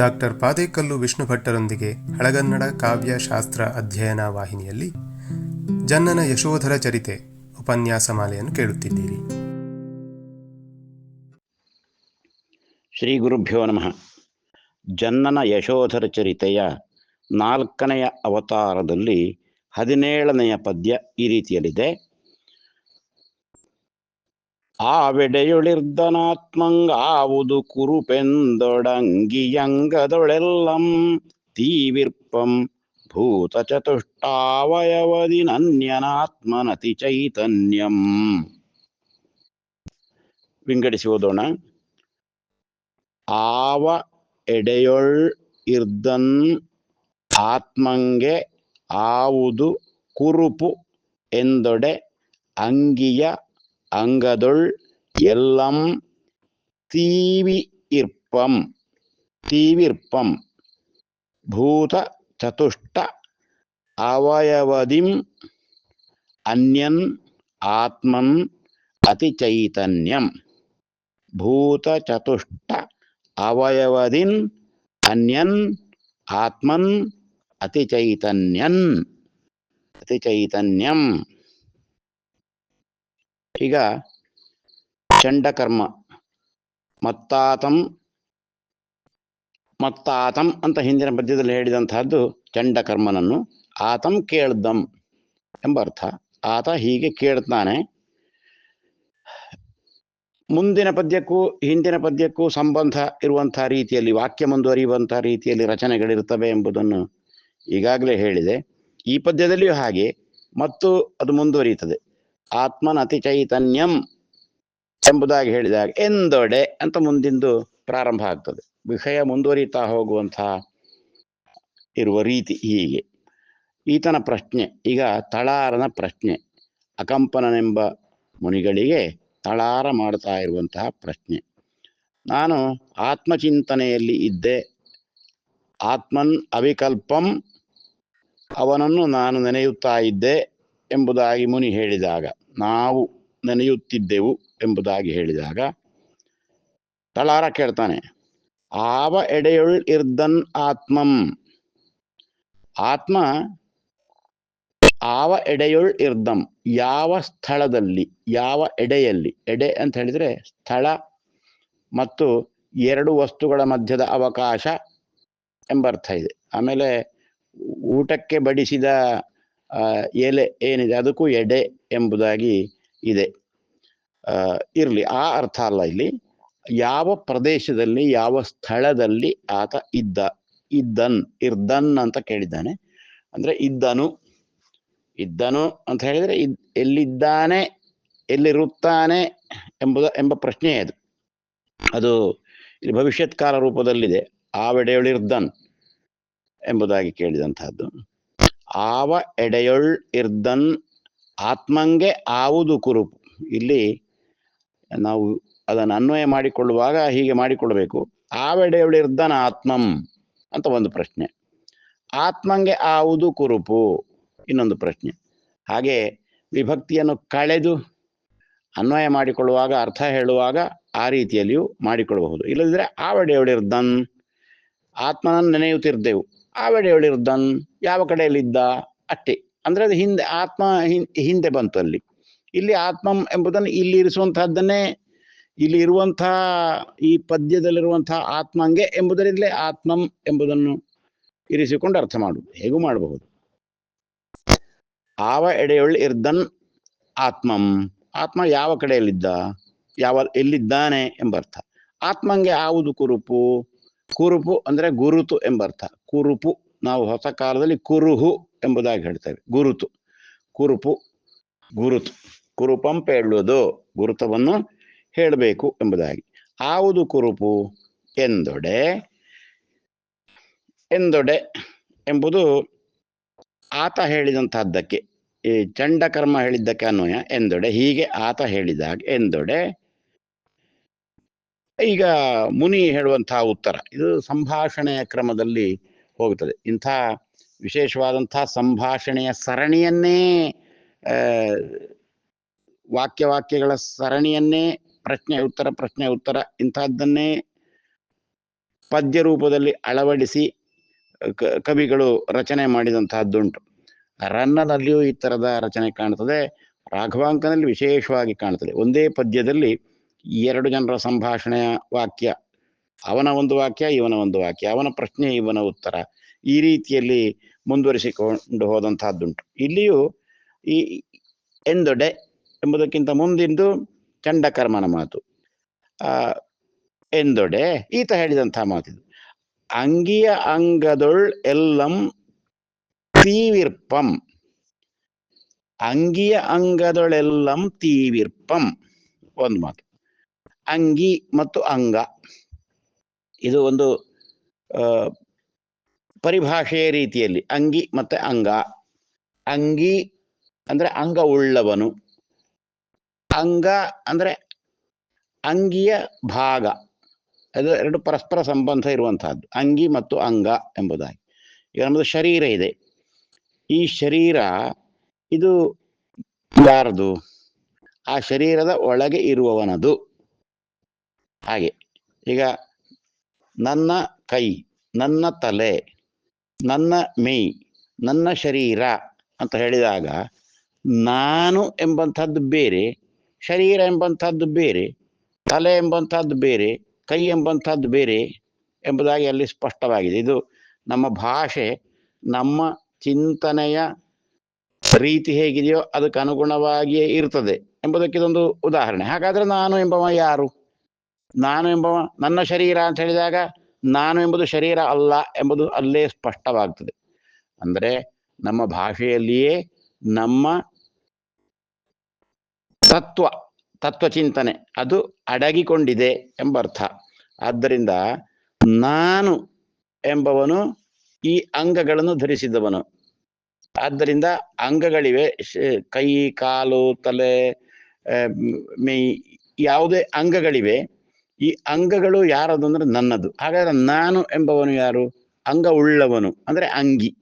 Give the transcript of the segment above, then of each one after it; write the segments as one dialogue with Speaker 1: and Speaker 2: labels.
Speaker 1: Doctor Padekallu Vishnu ಭಟ್ಟರೊಂದಿಗೆ ಹಳಗನ್ನಡ ಕಾವ್ಯ ಶಾಸ್ತ್ರ ಅಧ್ಯಯನ ವಾಹಿನಿಯಲ್ಲಿ ಜನ್ನನ ಯಶೋಧರ ಚರಿತೆ ಉಪನ್ಯಾಸ ಮಾಲೆಯನ್ನು ಕೇಳುತ್ತಿದ್ದೀರಿ.
Speaker 2: ಶ್ರೀ ಗುರುಭ್ಯೋ ನಮಃ. ಜನ್ನನ ಯಶೋಧರ ಚರಿತೆಯ ನಾಲ್ಕನೆಯ ಅವತಾರದಲ್ಲಿ ಹದಿನೇಳನೆಯ ಪದ್ಯ ಈ ರೀತಿಯಲ್ಲಿದೆ. ಆವೆಡೆಯೊಳಿರ್ದನಾತ್ಮಂಗಾವುದು ಕುರುಪೆಂದೊಡಂಗಿಯಂಗದೊಳೆಲ್ಲಂ ತೀವಿರ್ಪಂ ಭೂತ ಚತುಷ್ಟಾವಯವದಿ ನನ್ಯನಾತ್ಮನತಿ ಚೈತನ್ಯಂ ವಿಂಗಡಿಸಿ ಆವ ಎಡೆಯೊಳ್ ಇರ್ದನ್ ಆತ್ಮಂಗೆ ಆವುದು ಕುರುಪು ಎಂದೊಡೆ ಅಂಗಿಯ ಅಂಗದೊಳ್ ಎಲ್ಲಂ ತೀವಿ ಇರ್ಪಂ ತೀವಿರ್ಪಂ ಭೂತ ಚತುಷ್ಟ ಅವಯವದಿಂ ಅನ್ಯನ್ ಆತ್ಮನ್ ಅತಿ ಚೈತನ್ಯಂ ಭೂತ ಚತುಷ್ಟ ಅವಯವದಿನ್ ಅನ್ಯನ್ ಆತ್ಮನ್ ಅತಿ ಚೈತನ್ಯನ್ ಅತಿ ಚೈತನ್ಯಂ ಈಗ ಚಂಡಕರ್ಮ. ಮತ್ತಾತಂ ಮತ್ತಾತಂ ಅಂತ ಹಿಂದಿನ ಪದ್ಯದಲ್ಲಿ ಹೇಳಿದಂತಹದ್ದು ಚಂಡಕರ್ಮನನ್ನು. ಆತಂ ಕೇಳ್ದಂ ಎಂಬ ಅರ್ಥ. ಆತ ಹೀಗೆ ಕೇಳ್ತಾನೆ. ಮುಂದಿನ ಪದ್ಯಕ್ಕೂ, ಹಿಂದಿನ ಪದ್ಯಕ್ಕೂ ಸಂಬಂಧ ಇರುವಂತಹ ರೀತಿಯಲ್ಲಿ, ವಾಕ್ಯ ಮುಂದುವರಿಯುವಂತಹ ರೀತಿಯಲ್ಲಿ ರಚನೆಗಳಿರ್ತವೆ ಎಂಬುದನ್ನು ಈಗಾಗಲೇ ಹೇಳಿದೆ. ಈ ಪದ್ಯದಲ್ಲಿಯೂ ಹಾಗೆ. ಮತ್ತು ಅದು ಮುಂದುವರಿಯುತ್ತದೆ. ಆತ್ಮನ ಅತಿ ಚೈತನ್ಯಂ ಎಂಬುದಾಗಿ ಹೇಳಿದಾಗ ಎಂದೊಡೆ ಅಂತ ಮುಂದಿಂದು ಪ್ರಾರಂಭ ಆಗ್ತದೆ. ವಿಷಯ ಮುಂದುವರಿತಾ ಹೋಗುವಂತಹ ಇರುವ ರೀತಿ ಹೀಗೆ. ಈತನ ಪ್ರಶ್ನೆ, ಈಗ ತಳಾರನ ಪ್ರಶ್ನೆ, ಅಕಂಪನನೆಂಬ ಮುನಿಗಳಿಗೆ ತಳಾರ ಮಾಡ್ತಾ ಇರುವಂತಹ ಪ್ರಶ್ನೆ. ನಾನು ಆತ್ಮಚಿಂತನೆಯಲ್ಲಿ ಇದ್ದೆ, ಆತ್ಮನ್ ಅವಿಕಲ್ಪಂ ಅವನನ್ನು ನಾನು ನೆನೆಯುತ್ತಾ ಇದ್ದೆ ಎಂಬುದಾಗಿ ಮುನಿ ಹೇಳಿದಾಗ, ನಾವು ನೆನೆಯುತ್ತಿದ್ದೆವು ಎಂಬುದಾಗಿ ಹೇಳಿದಾಗ, ತಳಾರ ಕೇಳ್ತಾನೆ, ಆವ ಎಡೆಯುಳ್ ಇರ್ದನ್ ಆತ್ಮಂ. ಆತ್ಮ ಆವ ಎಡೆಯುಳ್ ಇರ್ದಂ. ಯಾವ ಸ್ಥಳದಲ್ಲಿ, ಯಾವ ಎಡೆಯಲ್ಲಿ, ಎಡೆ ಅಂತ ಹೇಳಿದ್ರೆ ಸ್ಥಳ ಮತ್ತು ಎರಡು ವಸ್ತುಗಳ ಮಧ್ಯದ ಅವಕಾಶ ಎಂಬರ್ಥ ಇದೆ. ಆಮೇಲೆ ಊಟಕ್ಕೆ ಬಡಿಸಿದ ಎಲೆ ಏನಿದೆ? ಅದಕ್ಕೂ ಎಡೆ ಎಂಬುದಾಗಿ ಇದೆ. ಇರಲಿ, ಆ ಅರ್ಥ ಅಲ್ಲ ಇಲ್ಲಿ. ಯಾವ ಪ್ರದೇಶದಲ್ಲಿ, ಯಾವ ಸ್ಥಳದಲ್ಲಿ ಆತ ಇದ್ದ? ಇದ್ದನ್, ಇರ್ದನ್ ಅಂತ ಕೇಳಿದ್ದಾನೆ. ಅಂದ್ರೆ ಇದ್ದನು. ಇದ್ದನು ಅಂತ ಹೇಳಿದ್ರೆ ಇದ್, ಎಲ್ಲಿದ್ದಾನೆ, ಎಲ್ಲಿರುತ್ತಾನೆ ಎಂಬುದ, ಎಂಬ ಪ್ರಶ್ನೆ ಅದು. ಅದು ಇಲ್ಲಿ ಭವಿಷ್ಯತ್ ಕಾಲ ರೂಪದಲ್ಲಿದೆ. ಆ ವೆಡೆಯೊಳಿರ್ದನ್ ಎಂಬುದಾಗಿ ಕೇಳಿದಂತಹದ್ದು. ಆವ ಎಡೆಯೊಳ್ ಇರ್ದನ್ ಆತ್ಮಂಗೆ ಆವುದು ಕುರುಪು. ಇಲ್ಲಿ ನಾವು ಅದನ್ನು ಅನ್ವಯ ಮಾಡಿಕೊಳ್ಳುವಾಗ ಹೀಗೆ ಮಾಡಿಕೊಳ್ಬೇಕು. ಆವೆಡೆಯೊಳಿರ್ದನ್ ಆತ್ಮಂ ಅಂತ ಒಂದು ಪ್ರಶ್ನೆ. ಆತ್ಮಂಗೆ ಆವುದು ಕುರುಪು ಇನ್ನೊಂದು ಪ್ರಶ್ನೆ. ಹಾಗೆ ವಿಭಕ್ತಿಯನ್ನು ಕಳೆದು ಅನ್ವಯ ಮಾಡಿಕೊಳ್ಳುವಾಗ, ಅರ್ಥ ಹೇಳುವಾಗ ಆ ರೀತಿಯಲ್ಲಿಯೂ ಮಾಡಿಕೊಳ್ಳಬಹುದು. ಇಲ್ಲದಿದ್ರೆ ಆವಡೆಯೊಳಿರ್ದನ್ ಆತ್ಮನನ್ನು ನೆನೆಯುತ್ತಿರ್ದೆವು. ಆವಡೆಯೊಳಿರ್ದನ್ ಯಾವ ಕಡೆಯಲ್ಲಿದ್ದ? ಅಟ್ಟೆ. ಅಂದ್ರೆ ಅದು ಹಿಂದೆ, ಆತ್ಮ ಹಿಂದೆ ಬಂತು ಅಲ್ಲಿ. ಇಲ್ಲಿ ಆತ್ಮಂ ಎಂಬುದನ್ನು ಇಲ್ಲಿ ಇರಿಸುವಂತಹದ್ದನ್ನೇ, ಇಲ್ಲಿ ಇರುವಂತಹ ಈ ಪದ್ಯದಲ್ಲಿರುವಂತಹ ಆತ್ಮಂಗೆ ಎಂಬುದರಿಂದಲೇ ಆತ್ಮಂ ಎಂಬುದನ್ನು ಇರಿಸಿಕೊಂಡು ಅರ್ಥ ಮಾಡುವುದು. ಹೇಗೂ ಮಾಡಬಹುದು? ಆವ ಎಡೆಯೊಳ್ಳಿ ಇರ್ದನ್ ಆತ್ಮಂ. ಆತ್ಮ ಯಾವ ಕಡೆಯಲ್ಲಿದ್ದ? ಯಾವ, ಎಲ್ಲಿದ್ದಾನೆ ಎಂಬರ್ಥ. ಆತ್ಮಂಗೆ ಆವುದು ಕುರುಪು. ಕುರುಪು ಅಂದ್ರೆ ಗುರುತು ಎಂಬರ್ಥ. ಕುರುಪು, ನಾವು ಹೊಸ ಕಾಲದಲ್ಲಿ ಕುರುಹು ಎಂಬುದಾಗಿ ಹೇಳ್ತೇವೆ. ಗುರುತು. ಕುರುಪು, ಗುರುತು. ಕುರುಪಂಪ ಹೇಳುವುದು ಗುರುತವನ್ನು ಹೇಳಬೇಕು ಎಂಬುದಾಗಿ. ಆವುದು ಕುರುಪು ಎಂದೊಡೆ ಎಂದೊಡೆ ಎಂಬುದು ಆತ ಹೇಳಿದಂತಹದ್ದಕ್ಕೆ ಈ ಚಂಡಕರ್ಮ ಹೇಳಿದ್ದಕ್ಕೆ ಅನ್ವಯ, ಎಂದೊಡೆ. ಹೀಗೆ ಆತ ಹೇಳಿದಾಗ ಎಂದೊಡೆ. ಈಗ ಮುನಿ ಹೇಳುವಂತಹ ಉತ್ತರ. ಇದು ಸಂಭಾಷಣೆಯ ಕ್ರಮದಲ್ಲಿ ಹೋಗುತ್ತದೆ. ಇಂಥ ವಿಶೇಷವಾದಂಥ ಸಂಭಾಷಣೆಯ ಸರಣಿಯನ್ನೇ ವಾಕ್ಯ ವಾಕ್ಯಗಳ ಸರಣಿಯನ್ನೇ, ಪ್ರಶ್ನೆ ಉತ್ತರ ಪ್ರಶ್ನೆ ಉತ್ತರ ಇಂಥದ್ದನ್ನೇ ಪದ್ಯ ರೂಪದಲ್ಲಿ ಅಳವಡಿಸಿ ಕವಿಗಳು ರಚನೆ ಮಾಡಿದಂತಹದ್ದುಂಟು ರನ್ನನಲ್ಲಿಯೂ ಈ ಥರದ ರಚನೆ ಕಾಣ್ತದೆ. ರಾಘವಾಂಕನಲ್ಲಿ ವಿಶೇಷವಾಗಿ ಕಾಣ್ತದೆ. ಒಂದೇ ಪದ್ಯದಲ್ಲಿ ಎರಡು ಜನರ ಸಂಭಾಷಣೆಯ ವಾಕ್ಯ ಅವನ ಒಂದು ವಾಕ್ಯ, ಇವನ ಒಂದು ವಾಕ್ಯ, ಅವನ ಪ್ರಶ್ನೆ, ಇವನ ಉತ್ತರ ಈ ರೀತಿಯಲ್ಲಿ ಮುಂದುವರಿಸಿಕೊಂಡು ಹೋದಂತಹದ್ದುಂಟು. ಇಲ್ಲಿಯೂ ಈ ಎಂದೊಡೆ ಎಂಬುದಕ್ಕಿಂತ ಮುಂದಿಂದು ಚಂಡಕರ್ಮನ ಮಾತು. ಆ, ಎಂದೊಡೆ ಈತ ಹೇಳಿದಂತಹ ಮಾತಿದು. ಅಂಗಿಯ ಅಂಗದೊಳ್ ಎಲ್ಲಂ ತೀವಿರ್ಪಂ. ಅಂಗಿಯ ಅಂಗದೊಳೆಲ್ಲಂ ತೀವಿರ್ಪಂ. ಒಂದು ಮಾತು. ಅಂಗಿ ಮತ್ತು ಅಂಗ. ಇದು ಒಂದು ಪರಿಭಾಷೆಯ ರೀತಿಯಲ್ಲಿ, ಅಂಗಿ ಮತ್ತೆ ಅಂಗ. ಅಂಗಿ ಅಂದ್ರೆ ಅಂಗ ಉಳ್ಳವನು ಅಂಗ ಅಂದ್ರೆ ಅಂಗಿಯ ಭಾಗ. ಅದು ಎರಡು ಪರಸ್ಪರ ಸಂಬಂಧ ಇರುವಂತಹದ್ದು. ಅಂಗಿ ಮತ್ತು ಅಂಗ ಎಂಬುದಾಗಿ. ಈಗ ನಮ್ಮದು ಶರೀರ ಇದೆ. ಈ ಶರೀರ ಇದು ಯಾರದು? ಆ ಶರೀರದ ಒಳಗೆ ಇರುವವನದು. ಹಾಗೆ. ಈಗ ನನ್ನ ಕೈ, ನನ್ನ ತಲೆ, ನನ್ನ ಮೈ ನನ್ನ ಶರೀರ ಅಂತ ಹೇಳಿದಾಗ ನಾನು ಎಂಬಂಥದ್ದು ಬೇರೆ, ಶರೀರ ಎಂಬಂಥದ್ದು ಬೇರೆ, ತಲೆ ಎಂಬಂಥದ್ದು ಬೇರೆ, ಕೈ ಎಂಬಂಥದ್ದು ಬೇರೆ ಎಂಬುದಾಗಿ ಅಲ್ಲಿ ಸ್ಪಷ್ಟವಾಗಿದೆ. ಇದು ನಮ್ಮ ಭಾಷೆ, ನಮ್ಮ ಚಿಂತನೆಯ ರೀತಿ ಹೇಗಿದೆಯೋ ಅದಕ್ಕೆ ಅನುಗುಣವಾಗಿಯೇ ಇರ್ತದೆ ಎಂಬುದಕ್ಕೆ ಇದೊಂದು ಉದಾಹರಣೆ. ಹಾಗಾದ್ರೆ ನಾನು ಎಂಬವ ಯಾರು? ನಾನು ಎಂಬವ ನನ್ನ ಶರೀರ ಅಂತ ಹೇಳಿದಾಗ ನಾನು ಎಂಬುದು ಶರೀರ ಅಲ್ಲ ಎಂಬುದು ಅಲ್ಲೇ ಸ್ಪಷ್ಟವಾಗ್ತದೆ. ಅಂದರೆ ನಮ್ಮ ಭಾಷೆಯಲ್ಲಿಯೇ ನಮ್ಮ ತತ್ವ ತತ್ವ ಚಿಂತನೆ ಅದು ಅಡಗಿಕೊಂಡಿದೆ ಎಂಬ ಅರ್ಥ ಆದ್ದರಿಂದ ನಾನು ಎಂಬವನು ಈ ಅಂಗಗಳನ್ನು ಧರಿಸಿದವನು. ಆದ್ದರಿಂದ ಅಂಗಗಳಿವೆ ಕೈ, ಕಾಲು, ತಲೆ ಮೈ, ಯಾವುದೇ ಅಂಗಗಳಿವೆ. ಈ ಅಂಗಗಳು ಯಾರದು ಅಂದ್ರೆ ನನ್ನದು. ಹಾಗಾದ್ರೆ ನಾನು ಎಂಬವನು ಯಾರು? ಅಂಗ ಉಳ್ಳವನು. ಅಂದ್ರೆ ಅಂಗಿ.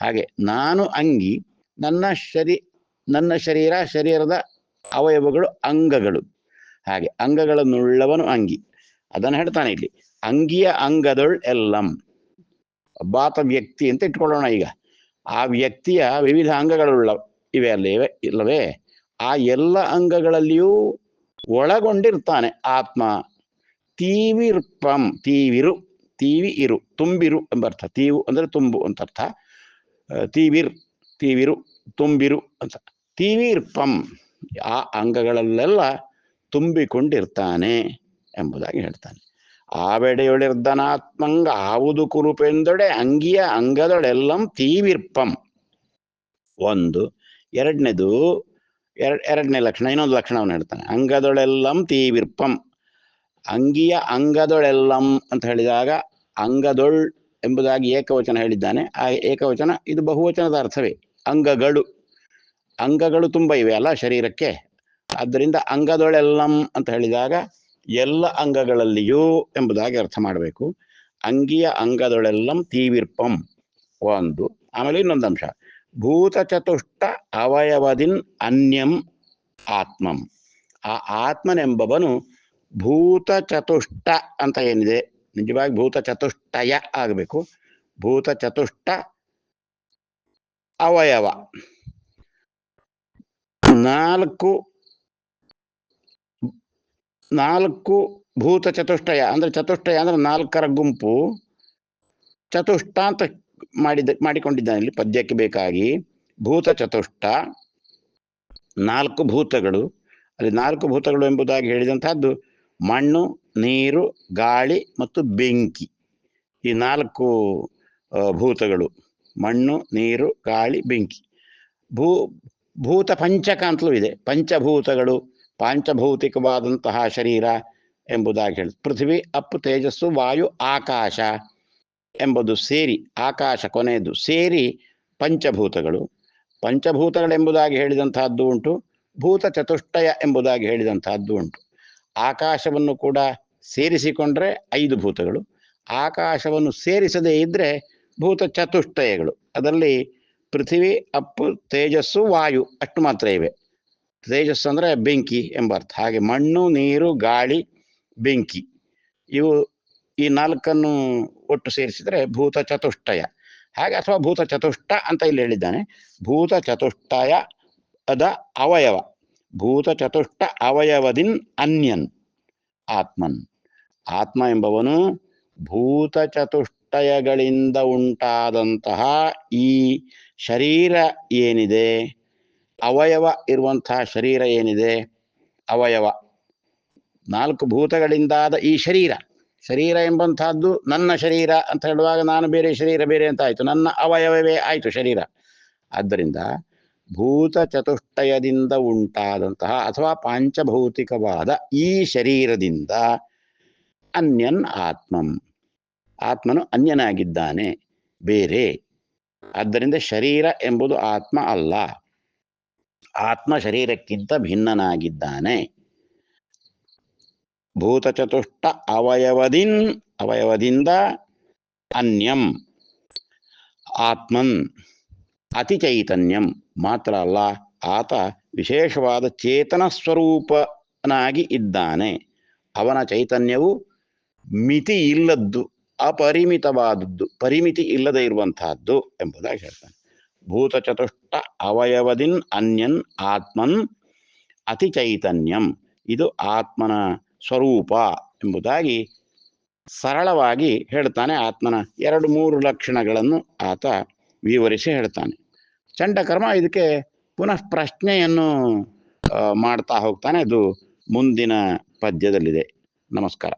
Speaker 2: ಹಾಗೆ ನಾನು ಅಂಗಿ, ನನ್ನ ಶರೀ, ನನ್ನ ಶರೀರ, ಶರೀರದ ಅವಯವಗಳು ಅಂಗಗಳು. ಹಾಗೆ ಅಂಗಗಳನ್ನುಳ್ಳವನು ಅಂಗಿ. ಅದನ್ನು ಹೇಳ್ತಾನೆ ಇಲ್ಲಿ. ಅಂಗಿಯ ಅಂಗದೊಳ್ ಎಲ್ಲಂ. ಬಾತ ವ್ಯಕ್ತಿ ಅಂತ ಇಟ್ಕೊಳ್ಳೋಣ ಈಗ. ಆ ವ್ಯಕ್ತಿಯ ವಿವಿಧ ಅಂಗಗಳುಳ್ಳ ಇವೆ ಅಲ್ಲಿವೆ ಇಲ್ಲವೇ? ಆ ಎಲ್ಲ ಅಂಗಗಳಲ್ಲಿಯೂ ಒಳಗೊಂಡಿರ್ತಾನೆ ಆತ್ಮ. ತೀವಿರ್ಪಂ, ತೀವಿರು, ತೀವಿ ಇರು, ತುಂಬಿರು ಎಂಬರ್ಥ ತೀವು ಅಂದರೆ ತುಂಬು ಅಂತ ಅರ್ಥ. ತೀವಿರ್, ತೀವಿರು, ತುಂಬಿರು ಅಂತ. ತೀವಿರ್ಪಂ, ಆ ಅಂಗಗಳಲ್ಲೆಲ್ಲ ತುಂಬಿಕೊಂಡಿರ್ತಾನೆ ಎಂಬುದಾಗಿ ಹೇಳ್ತಾನೆ. ಆವೆಡೆಯೊಳಿರ್ಧನಾತ್ಮಂಗ ಆವುದು ಕುರುಪೆಂದೊಡೆ, ಅಂಗಿಯ ಅಂಗದೊಳೆಲ್ಲಂ ತೀವಿರ್ಪಂ. ಒಂದು. ಎರಡನೇದು ಎರಡ್ ಎರಡನೇ ಲಕ್ಷಣ, ಇನ್ನೊಂದು ಲಕ್ಷಣವನ್ನು ಹೇಳ್ತಾನೆ. ಅಂಗದೊಳೆಲ್ಲಂ ತೀವಿರ್ಪಂ. ಅಂಗಿಯ ಅಂಗದೊಳೆಲ್ಲಂ ಅಂತ ಹೇಳಿದಾಗ ಅಂಗದೊಳ್ ಎಂಬುದಾಗಿ ಏಕವಚನ ಹೇಳಿದ್ದಾನೆ. ಆ ಏಕವಚನ, ಇದು ಬಹುವಚನದ ಅರ್ಥವೇ. ಅಂಗಗಳು. ಅಂಗಗಳು ತುಂಬ ಇವೆ ಅಲ್ಲ ಶರೀರಕ್ಕೆ. ಆದ್ದರಿಂದ ಅಂಗದೊಳೆಲ್ಲಂ ಅಂತ ಹೇಳಿದಾಗ ಎಲ್ಲ ಅಂಗಗಳಲ್ಲಿಯೂ ಎಂಬುದಾಗಿ ಅರ್ಥ ಮಾಡಬೇಕು. ಅಂಗಿಯ ಅಂಗದೊಳೆಲ್ಲಂ ತೀವಿರ್ಪಂ. ಒಂದು. ಆಮೇಲೆ ಇನ್ನೊಂದು ಅಂಶ. ಭೂತ ಚತುಷ್ಟ ಅವಯವದಿನ್ ಅನ್ಯಂ ಆತ್ಮಂ. ಆ ಆತ್ಮನೆಂಬವನು ಭೂತ ಚತುಷ್ಟ ಅಂತ ಏನಿದೆ? ನಿಜವಾಗಿ ಭೂತ ಚತುಷ್ಟಯ ಆಗಬೇಕು. ಭೂತ ಚತುಷ್ಟ ಅವಯವ. ನಾಲ್ಕು ನಾಲ್ಕು ಭೂತ ಚತುಷ್ಟಯ ಅಂದ್ರೆ ಚತುಷ್ಟಯ ಅಂದ್ರೆ ನಾಲ್ಕರ ಗುಂಪು. ಚತುಷ್ಟ ಅಂತ ಮಾಡಿದ ಮಾಡಿಕೊಂಡಿದ್ದಾನೆ ಇಲ್ಲಿ ಪದ್ಯಕ್ಕೆ ಬೇಕಾಗಿ ಭೂತ ಚತುಷ್ಟ ನಾಲ್ಕು ಭೂತಗಳು. ಅಲ್ಲಿ ನಾಲ್ಕು ಭೂತಗಳು ಎಂಬುದಾಗಿ ಹೇಳಿದಂತಹದ್ದು ಮಣ್ಣು, ನೀರು, ಗಾಳಿ ಮತ್ತು ಬೆಂಕಿ. ಈ ನಾಲ್ಕು ಭೂತಗಳು. ಮಣ್ಣು, ನೀರು, ಗಾಳಿ, ಬೆಂಕಿ. ಭೂ, ಭೂತ ಪಂಚಕ ಅಂತಲೂ ಇದೆ. ಪಂಚಭೂತಗಳು, ಪಾಂಚಭೌತಿಕವಾದಂತಹ ಶರೀರ ಎಂಬುದಾಗಿ ಹೇಳಿ ಪೃಥ್ವಿ, ಅಪ್ಪು, ತೇಜಸ್ಸು, ವಾಯು, ಆಕಾಶ. ಎಂಬುದು ಸೇರಿ ಆಕಾಶ ಕೊನೆಯದು ಸೇರಿ ಪಂಚಭೂತಗಳು. ಪಂಚಭೂತಗಳೆಂಬುದಾಗಿ ಹೇಳಿದಂತಹದ್ದು ಉಂಟು, ಭೂತ ಚತುಷ್ಟಯ ಎಂಬುದಾಗಿ ಹೇಳಿದಂತಹದ್ದು ಉಂಟು. ಆಕಾಶವನ್ನು ಕೂಡ ಸೇರಿಸಿಕೊಂಡ್ರೆ ಐದು ಭೂತಗಳು, ಆಕಾಶವನ್ನು ಸೇರಿಸದೇ ಇದ್ರೆ ಭೂತ ಚತುಷ್ಟಯಗಳು. ಅದರಲ್ಲಿ ಪೃಥಿವಿ, ಅಪ್ಪು, ತೇಜಸ್ಸು, ವಾಯು ಅಷ್ಟು ಮಾತ್ರ ಇವೆ. ತೇಜಸ್ಸು ಅಂದ್ರೆ ಬೆಂಕಿ ಎಂಬ ಅರ್ಥ ಹಾಗೆ ಮಣ್ಣು, ನೀರು, ಗಾಳಿ, ಬೆಂಕಿ. ಇವು ಈ ನಾಲ್ಕನ್ನು ಒಟ್ಟು ಸೇರಿಸಿದರೆ ಭೂತ ಚತುಷ್ಟಯ. ಹಾಗೆ ಅಥವಾ ಭೂತ ಚತುಷ್ಟ ಅಂತ ಇಲ್ಲಿ ಹೇಳಿದ್ದಾನೆ. ಭೂತ ಚತುಷ್ಟಯ ಅದ ಅವಯವ. ಭೂತ ಚತುಷ್ಟ ಅವಯವದಿನ್ ಅನ್ಯನ್, ಆತ್ಮನ್. ಆತ್ಮ ಎಂಬವನು ಭೂತ ಚತುಷ್ಟಯಗಳಿಂದ ಉಂಟಾದಂತಹ ಈ ಶರೀರ ಏನಿದೆ? ಅವಯವ ಇರುವಂತಹ ಶರೀರ ಏನಿದೆ? ಅವಯವ. ನಾಲ್ಕು ಭೂತಗಳಿಂದಾದ ಈ ಶರೀರ. ಶರೀರ ಎಂಬಂತಹದ್ದು ನನ್ನ ಶರೀರ ಅಂತ ಹೇಳುವಾಗ ನಾನು ಬೇರೆ ಶರೀರ ಬೇರೆ ಅಂತ ಆಯಿತು. ನನ್ನ ಅವಯವವೇ ಆಯಿತು ಶರೀರ. ಆದ್ದರಿಂದ ಭೂತ ಚತುಷ್ಟಯದಿಂದ ಉಂಟಾದಂತಹ ಅಥವಾ ಪಾಂಚಭೌತಿಕವಾದ ಈ ಶರೀರದಿಂದ ಅನ್ಯನ್ ಆತ್ಮಂ. ಆತ್ಮನು ಅನ್ಯನಾಗಿದ್ದಾನೆ, ಬೇರೆ. ಆದ್ದರಿಂದ ಶರೀರ ಎಂಬುದು ಆತ್ಮ ಅಲ್ಲ. ಆತ್ಮ ಶರೀರಕ್ಕಿಂತ ಭಿನ್ನನಾಗಿದ್ದಾನೆ. ಭೂತಚತುಷ್ಟ ಅವಯವದಿನ್, ಅವಯವದಿಂದ ಅನ್ಯಂ. ಆತ್ಮನ್ ಅತಿ ಚೈತನ್ಯಂ ಮಾತ್ರ ಅಲ್ಲ, ಆತ ವಿಶೇಷವಾದ ಚೇತನ ಸ್ವರೂಪನಾಗಿ ಇದ್ದಾನೆ. ಅವನ ಚೈತನ್ಯವು ಮಿತಿ ಇಲ್ಲದ್ದು, ಅಪರಿಮಿತವಾದದ್ದು, ಪರಿಮಿತಿ ಇಲ್ಲದೆ ಇರುವಂತಹದ್ದು ಎಂಬುದಾಗಿ ಹೇಳ್ತಾನೆ. ಭೂತಚತುಷ್ಟ ಅವಯವದಿನ್, ಅನ್ಯನ್, ಆತ್ಮನ್ ಅತಿ ಚೈತನ್ಯಂ ಇದು ಆತ್ಮನ ಸ್ವರೂಪ ಎಂಬುದಾಗಿ ಸರಳವಾಗಿ ಹೇಳ್ತಾನೆ ಆತ್ಮನ. ಎರಡು ಮೂರು ಲಕ್ಷಣಗಳನ್ನು ಆತ ವಿವರಿಸಿ ಹೇಳ್ತಾನೆ. ಚಂಡಕರ್ಮ ಇದಕ್ಕೆ ಪುನಃ ಪ್ರಶ್ನೆಯನ್ನು ಮಾಡ್ತಾ ಹೋಗ್ತಾನೆ. ಅದು ಮುಂದಿನ ಪದ್ಯದಲ್ಲಿದೆ. ನಮಸ್ಕಾರ.